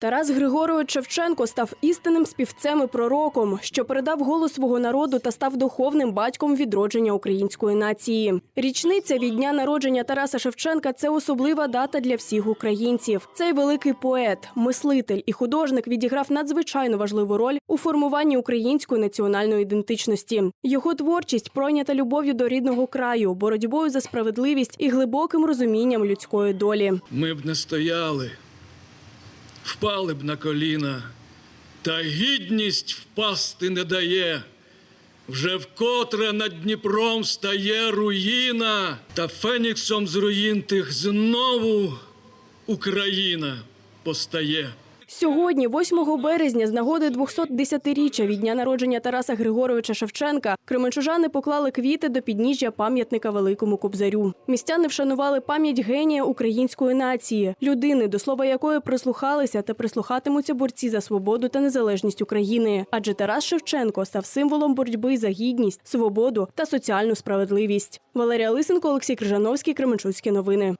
Тарас Григорович Шевченко став істинним співцем і пророком, що передав голос свого народу та став духовним батьком відродження української нації. Річниця від дня народження Тараса Шевченка це особлива дата для всіх українців. Цей великий поет, мислитель і художник відіграв надзвичайно важливу роль у формуванні української національної ідентичності. Його творчість пройнята любов'ю до рідного краю, боротьбою за справедливість і глибоким розумінням людської долі. Ми б не стояли, впали б на коліна, та гідність впасти не дає. Вже вкотре над Дніпром стає руїна, та феніксом з руїн тих знову Україна постає. Сьогодні, 8 березня, з нагоди 210-річчя від дня народження Тараса Григоровича Шевченка, кременчужани поклали квіти до підніжжя пам'ятника Великому Кобзарю. Містяни вшанували пам'ять генія української нації, людини, до слова якої прислухалися та прислухатимуться борці за свободу та незалежність України. Адже Тарас Шевченко став символом боротьби за гідність, свободу та соціальну справедливість. Валерія Лисенко, Олексій Крижановський, Кременчуцькі новини.